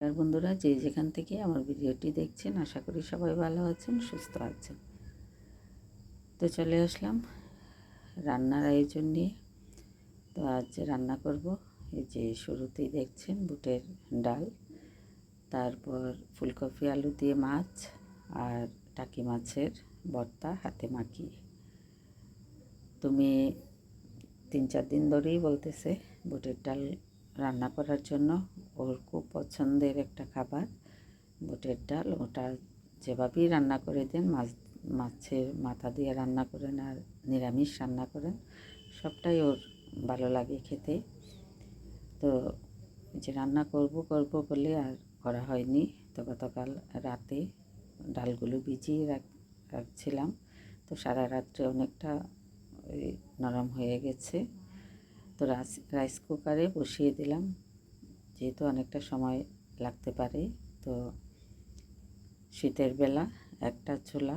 আর বন্ধুরা, যে যেখান থেকে আমার ভিডিওটি দেখছেন, আশা করি সবাই ভালো আছেন, সুস্থ আছেন। তো চলে আসলাম রান্নার আয়োজন নিয়ে। তো আজ রান্না করব, এই যে শুরুতেই দেখছেন বুটের ডাল, তারপর ফুলকপি, আলু দিয়ে মাছ, আর টাকি মাছের ভর্তা হাতে মাখিয়ে তুমি তিন চার দিন ধরেই বলতেছে, বুটের ডাল রান্না করার জন্য ওর খুব পছন্দের একটা খাবার। বুটের ডাল, ওটা যেভাবেই রান্না করে দেন, মাছ, মাছের মাথা দিয়ে রান্না করেন আর নিরামিষ রান্না করেন, সবটাই ওর ভালো লাগে খেতে। তো যে রান্না করব করব বলে আর করা হয়নি। তো গতকাল রাতে ডালগুলো ভিজিয়ে রাখ, রাখছিলাম। তো সারা রাত্রে অনেকটা ওই নরম হয়ে গেছে। তো রাইস রাইস কুকারে বসিয়ে দিলাম। যেহেতু অনেকটা সময় লাগতে পারে, তো শীতের বেলা একটা ছোলা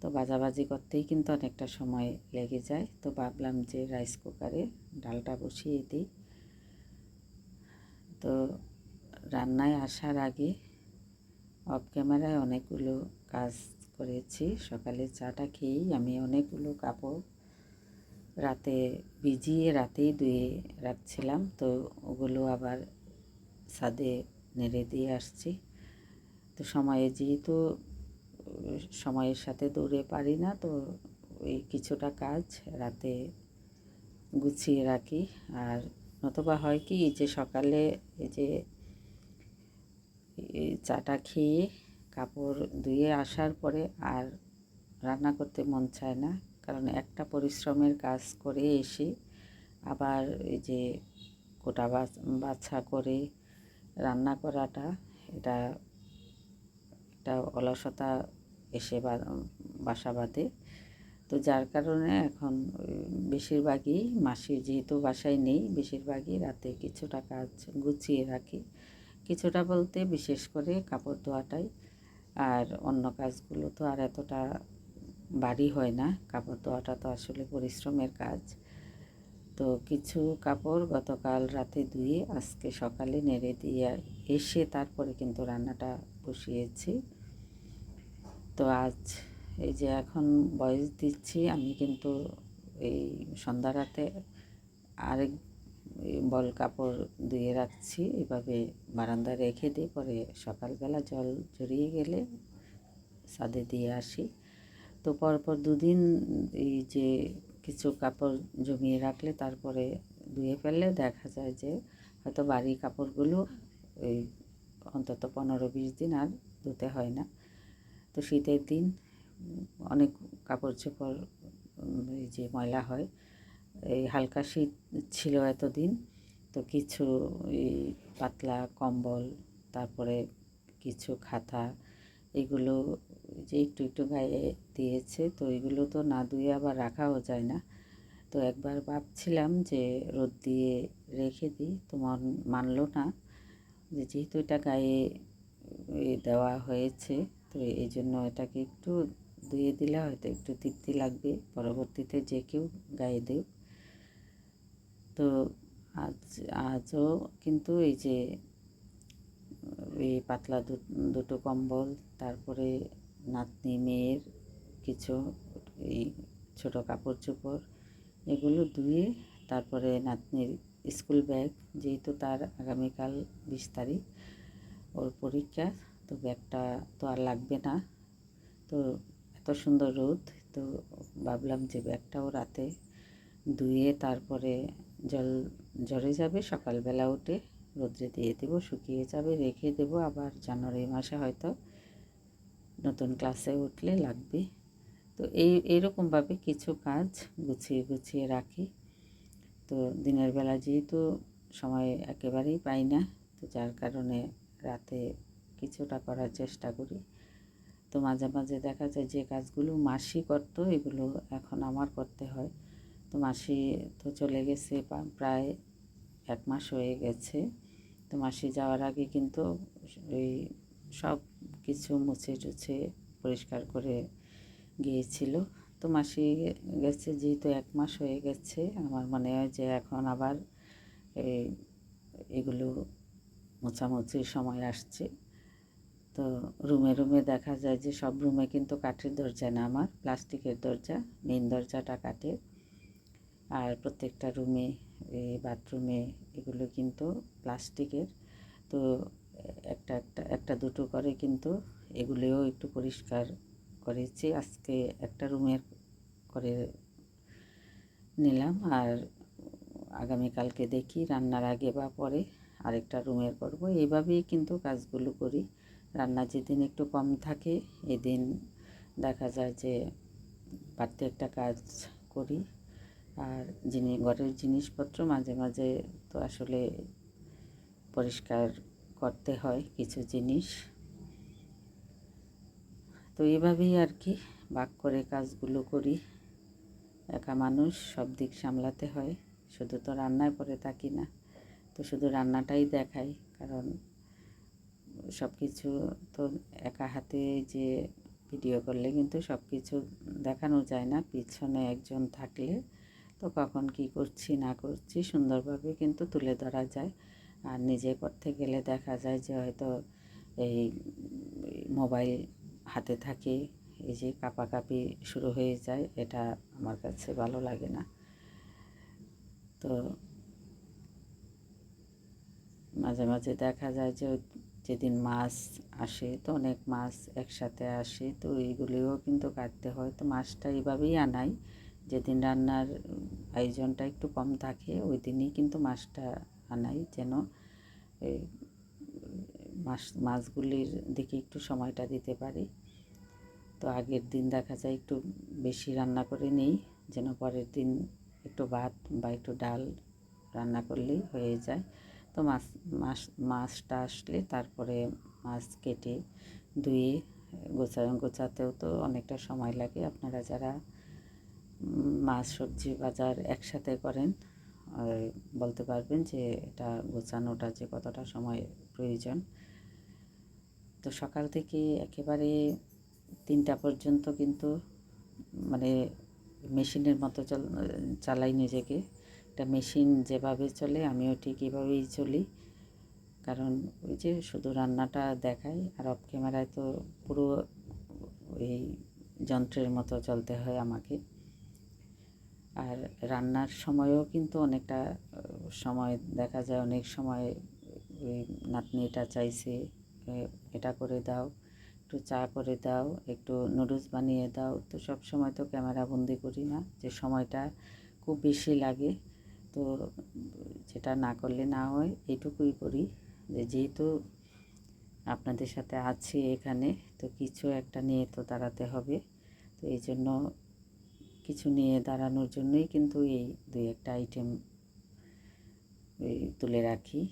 তো বাজাবাজি করতেই কিন্তু অনেকটা সময় লেগে যায়। তো ভাবলাম যে রাইস কুকারে ডালটা বসিয়ে দিই। তো রান্নায় আসার আগে অফ ক্যামেরায় অনেকগুলো কাজ করেছি। সকালে চাটা খেয়েই আমি অনেকগুলো কাপড় রাতে ভিজিয়ে রাতেই ধুয়ে রাখছিলাম, তো ওগুলো আবার ছাদে নেড়ে দিয়ে আসছি। তো সময়ে যেহেতু, সময়ের সাথে দৌড়ে পারি না, তো ওই কিছুটা কাজ রাতে গুছিয়ে রাখি। আর নতুবা হয় কি যে সকালে এই যে চাটা খেয়ে কাপড় ধুয়ে আসার পরে আর রান্না করতে মন চায় না কারণ একটা পরিশ্রমের কাজ করে এসে আবার এই যে কোটা বাছা করে রান্না করাটা, এটা একটা অলসতা এসে বাসা বাঁধে। তো যার কারণে এখন বেশিরভাগই মাসির যেহেতু বাসায় নেই, বেশিরভাগই রাতে কিছুটা কাজ গুছিয়ে রাখি। কিছুটা বলতে বিশেষ করে কাপড় ধোয়াটাই। আর অন্য কাজগুলো তো আর এতটা বাড়ি হয় না, কাপড় ধোয়াটা তো আসলে পরিশ্রমের কাজ। তো কিছু কাপড় গতকাল রাতে ধুয়ে আজকে সকালে নেড়ে দিয়ে এসে তারপরে কিন্তু রান্নাটা বসিয়েছি। তো আজ এই যে এখন বয়স দিচ্ছি, আমি কিন্তু এই সন্ধ্যা রাতে আরেক বল কাপড় ধুয়ে রাখছি, এভাবে বারান্দায় রেখে দিই, পরে সকালবেলা জল জড়িয়ে গেলে ছাদে দিয়ে আসি। তো পরপর দুদিন এই যে কিছু কাপড় জমিয়ে রাখলে তারপরে ধুয়ে ফেললে দেখা যায় যে হয়তো বাড়ির কাপড়গুলো ওই অন্তত পনেরো বিশ দিন আর ধুতে হয় না। তো শীতের দিন অনেক কাপড় চোপড় এই যে ময়লা হয়। এই হালকা শীত ছিল এতদিন, তো কিছু এই পাতলা কম্বল, তারপরে কিছু খাতা, এগুলো যে একটু একটু গায়ে দিয়েছে, তো এগুলো তো না ধুয়ে আবার রাখাও যায় না। তো একবার ভাবছিলাম যে রোদ দিয়ে রেখে দিই, তো মন মানলো না যে যেহেতু এটা গায়ে দেওয়া হয়েছে, তো এই জন্য এটাকে একটু ধুয়ে দিলে হয়তো একটু তৃপ্তি লাগবে, পরবর্তীতে যে কেউ গায়ে দেব তো আজ, আজও কিন্তু এই যে, এই পাতলা দুটো কম্বল, তারপরে নাতনি, মেয়ের কিছু এই ছোটো কাপড় চোপড় এগুলো ধুয়ে তারপরে নাতনির স্কুল ব্যাগ, যেহেতু তার আগামীকাল বিশ তারিখ ওর পরীক্ষা, তো ব্যাগটা তো আর লাগবে না। তো এত সুন্দর রোদ, তো ভাবলাম যে ব্যাগটাও রাতে ধুয়ে তারপরে জল ঝরে যাবে, সকালবেলা উঠে রোদ্রে দিয়ে দেবো, শুকিয়ে যাবে, রেখে দেবো, আবার জানুয়ারি মাসে হয়তো নতুন ক্লাসে উঠলে লাগবে। তো এই, এইরকমভাবে কিছু কাজ গুছিয়ে গুছিয়ে রাখি। তো দিনের বেলা যেহেতু সময় একেবারেই পাই না, তো যার কারণে রাতে কিছুটা করার চেষ্টা করি। তো মাঝে মাঝে দেখা যায় যে কাজগুলো মাসি করতো, এগুলো এখন আমার করতে হয়। তো মাসি তো চলে গেছে প্রায় এক মাস হয়ে গেছে। তো মাসি যাওয়ার আগে কিন্তু ওই সব কিছু মুছে টুছে পরিষ্কার করে গিয়েছিল। তো মাসি গেছে, যেহেতু এক মাস হয়ে গেছে, আমার মনে হয় যে এখন আবার এই এগুলো মোছামুছির সময় আসছে। তো রুমে রুমে দেখা যায় যে সব রুমে কিন্তু কাঠের দরজা না আমার, প্লাস্টিকের দরজা মেন দরজাটা কাঠের। আর প্রত্যেকটা রুমে, এই বাথরুমে এগুলো কিন্তু প্লাস্টিকের। তো একটা একটা একটা দুটো করে কিন্তু এগুলিও একটু পরিষ্কার করেছি। আজকে একটা রুমের করে নিলাম আর আগামীকালকে দেখি রান্নার আগে বা পরে আরেকটা রুমের করব। এইভাবেই কিন্তু কাজগুলো করি। রান্না যেদিন একটু কম থাকে, এদিন দেখা যায় যে বাড়তি একটা কাজ করি। আর যিনি ঘরের জিনিসপত্র মাঝে মাঝে তো আসলে পরিষ্কার করতে হয় কিছু জিনিস। তো এভাবেই আর কি বাক করে কাজগুলো করি। একা মানুষ, সব দিক সামলাতে হয়। শুধু তো রান্নায় পরে থাকি না, তো শুধু রান্নাটাই দেখাই। কারণ সব কিছু তো একা হাতে যে ভিডিও করলে কিন্তু সব কিছু দেখানো যায় না। পিছনে একজন থাকলে তো কখন কি করছি না করছি সুন্দরভাবে কিন্তু তুলে ধরা যায়। আর নিজে করতে গেলে দেখা যায় যে হয়তো এই মোবাইল হাতে থাকে, এই যে কাপাকাপি শুরু হয়ে যায়, এটা আমার কাছে ভালো লাগে না। তো মাঝে মাঝে দেখা যায় যে যেদিন মাছ আসে, তো অনেক মাছ একসাথে আসে, তো এইগুলিও কিন্তু কাটতে হয়। তো মাছটা এইভাবেই আনাই। যেদিন রান্নার আয়োজনটা একটু কম থাকে, ওই দিনই কিন্তু মাছটা আনাই যেন মাছ মাছগুলির দিকে একটু সময়টা দিতে পারি। তো আগের দিন দেখা যায় একটু বেশি রান্না করে নেই, যেন পরের দিন একটু ভাত বা একটু ডাল রান্না করলেই হয়ে যায়। তো মাছ মাছ মাছটা আসলে তারপরে মাছ কেটে ধুয়ে গোছা গোছাতেও তো অনেকটা সময় লাগে। আপনারা যারা মাছ সবজি বাজার একসাথে করেন বলতে পারবেন যে এটা গোছানোটা যে কতটা সময় প্রয়োজন। তো সকাল থেকে একেবারে তিনটা পর্যন্ত কিন্তু মানে মেশিনের মতো চল, চালাই নিজেকে। একটা মেশিন যেভাবে চলে আমিও ঠিক এভাবেই চলি। কারণ ওই যে শুধু রান্নাটা দেখাই আর অফ ক্যামেরায় তো পুরো এই যন্ত্রের মতো চলতে হয় আমাকে। আর রান্নার সময়ও কিন্তু অনেকটা সময় দেখা যায়, অনেক সময় ওই নাতনি এটা চাইছে এটা করে দাও, একটু চা করে দাও, একটু নুডলস বানিয়ে দাও। তো সব সময় তো ক্যামেরা বন্দি করি না, যে সময়টা খুব বেশি লাগে। তো যেটা না করলে না হয়, এইটুকুই করি। যে যেহেতু আপনাদের সাথে আছি এখানে, তো কিছু একটা নিয়ে তো দাঁড়াতে হবে। তো এই জন্য কিছু নিয়ে দাঁড়ানোর জন্যই কিন্তু এই দুই একটা আইটেম তুলে রাখি।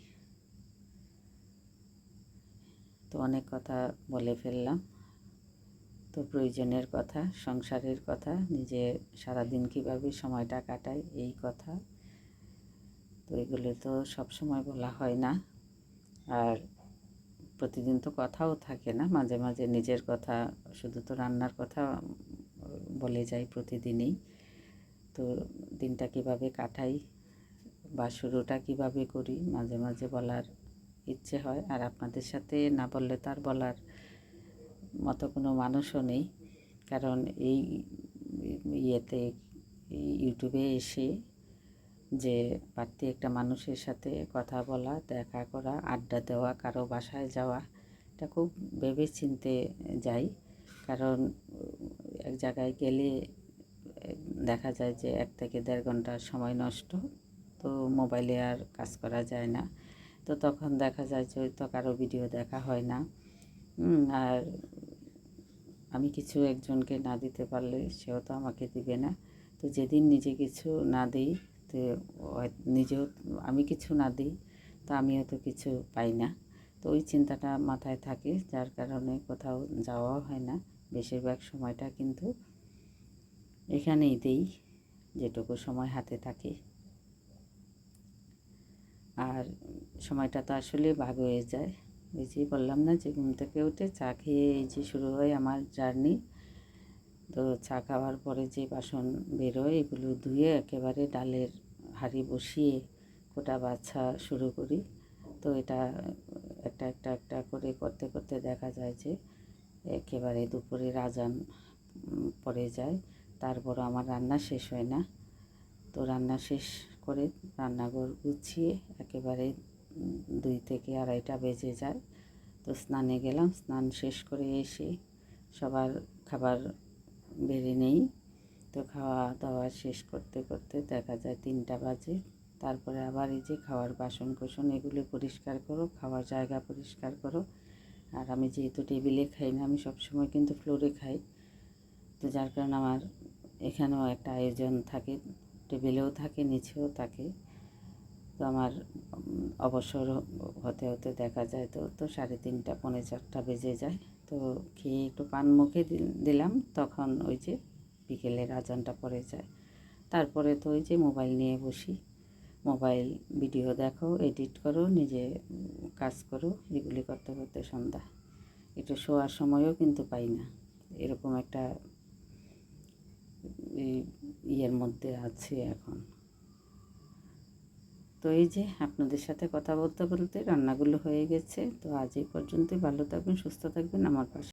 তো অনেক কথা বলে ফেললাম। তো প্রয়োজনের কথা, সংসারের কথা, নিজে সারাদিন কীভাবে সময়টা কাটায় এই কথা। তো এগুলো তো সব সময় বলা হয় না। আর প্রতিদিন তো কথাও থাকে না, মাঝে মাঝে নিজের কথা, শুধু তো রান্নার কথা বলে যাই প্রতিদিনই। তো দিনটা কীভাবে কাটাই বা শুরুটা কীভাবে করি মাঝে মাঝে বলার ইচ্ছে হয়। আর আপনাদের সাথে না বললে তার বলার মতো কোনো মানুষও নেই। কারণ এই ইয়েতে ইউটিউবে এসে যে বাড়তি একটা মানুষের সাথে কথা বলা, দেখা করা, আড্ডা দেওয়া, কারও বাসায় যাওয়া, এটা খুব ভেবে চিনতে যাই। কারণ এক জায়গায় গেলে, দেখা যায় যে এক থেকে দেড় ঘণ্টা সময় নষ্ট, তো মোবাইলে আর কাজ করা যায় না। তো তখন দেখা যায় যে তো কারও ভিডিও দেখা হয় না। আর আমি কিছু একজনকে না দিতে পারলে সেও তো আমাকে দিবে না। তো যেদিন নিজে কিছু না দিই, তো নিজেও আমি কিছু না দিই, তো আমিও তো কিছু পাই না। তো ওই চিন্তাটা মাথায় থাকে, যার কারণে কোথাও যাওয়াও হয় না। বেশিরভাগ সময়টা কিন্তু এখানেই দেই, যেটুকু সময় হাতে থাকে। আর সময়টা তো আসলে ভাগ হয়ে যায়। ওই যে বললাম না যে ঘুম থেকে উঠে চা খেয়ে এই যে শুরু হয় আমার জার্নি। তো চা খাওয়ার পরে যে বাসন বেরোয়, এগুলো ধুয়ে একেবারে ডালের হাঁড়ি বসিয়ে কোটা বাছা শুরু করি। তো এটা একটা একটা একটা করে করতে করতে দেখা যায় যে একেবারে দুপুরের আজান উম, পড়ে যায়। তারপর আমার রান্না শেষ হয় না। তো রান্না শেষ করে রান্নাঘর গুছিয়ে একেবারে দুই থেকে আড়াইটা বেজে যায়। তো স্নানে গেলাম স্নান শেষ করে এসে সবার খাবার বেড়ে নেই। তো খাওয়া দাওয়া শেষ করতে করতে দেখা যায় তিনটা বাজে। তারপরে আবার এই যে খাওয়ার বাসন কোসন এগুলো পরিষ্কার করো, খাওয়ার জায়গা পরিষ্কার করো। আর আমি যেহেতু টেবিলে খাই না, আমি সবসময় কিন্তু ফ্লোরে খাই। তো যার কারণে আমার এখানেও একটা আয়োজন থাকে, টেবিলেও থাকে, নিচেও থাকে। তো আমার অবসর হতে হতে দেখা যায় তো তো সাড়ে তিনটা, পৌনে চারটা বেজে যায়। তো খেয়ে একটু পান মুখে দিলাম, তখন ওই যে বিকেলের আজানটা পড়ে যায়। তারপরে তো ওই যে মোবাইল নিয়ে বসি। মোবাইল ভিডিও দেখো, এডিট করো, নিজে কাজ করো, এগুলি করতে করতে সন্ধ্যা। একটু শোয়ার সময়ও কিন্তু পাই না। এরকম একটা ইয়ের মধ্যে আছে এখন। তো এই যে আপনাদের সাথে কথা বলতে বলতে রান্নাগুলো হয়ে গেছে। তো আজ এই পর্যন্তই। ভালো থাকবেন, সুস্থ থাকবেন। আমার পাশে